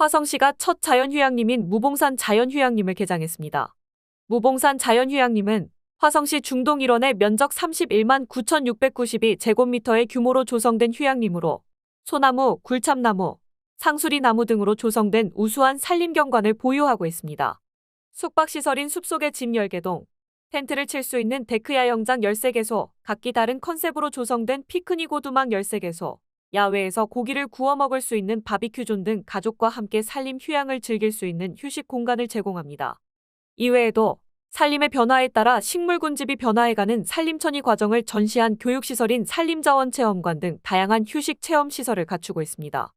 화성시가 첫 자연휴양림인 무봉산 자연휴양림을 개장했습니다. 무봉산 자연휴양림은 화성시 중동 일원의 면적 31만 9,692 제곱미터의 규모로 조성된 휴양림으로 소나무, 굴참나무, 상수리 나무 등으로 조성된 우수한 산림경관을 보유하고 있습니다. 숙박시설인 숲속의 집 10개동, 텐트를 칠 수 있는 데크 야영장 13개소, 각기 다른 컨셉으로 조성된 피크닉 오두막 13개소, 야외에서 고기를 구워 먹을 수 있는 바비큐존 등 가족과 함께 산림 휴양을 즐길 수 있는 휴식 공간을 제공합니다. 이외에도 산림의 변화에 따라 식물 군집이 변화해가는 산림천이 과정을 전시한 교육시설인 산림자원체험관 등 다양한 휴식 체험 시설을 갖추고 있습니다.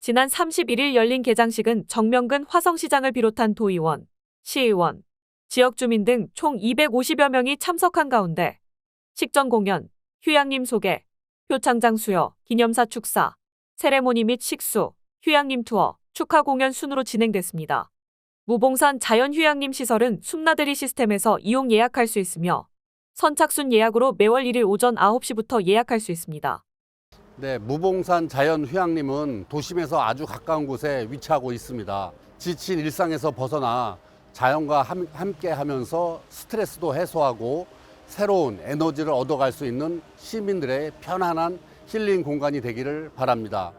지난 31일 열린 개장식은 정명근 화성시장을 비롯한 도의원, 시의원, 지역 주민 등 총 250여 명이 참석한 가운데 식전 공연, 휴양림 소개, 표창장 수여, 기념사 축사, 세레모니 및 식수, 휴양림 투어, 축하 공연 순으로 진행됐습니다. 무봉산 자연휴양림 시설은 숨나들이 시스템에서 이용 예약할 수 있으며 선착순 예약으로 매월 1일 오전 9시부터 예약할 수 있습니다. 네, 무봉산 자연휴양림은 도심에서 아주 가까운 곳에 위치하고 있습니다. 지친 일상에서 벗어나 자연과 함- 함께 하면서 스트레스도 해소하고 새로운 에너지를 얻어갈 수 있는 시민들의 편안한 힐링 공간이 되기를 바랍니다.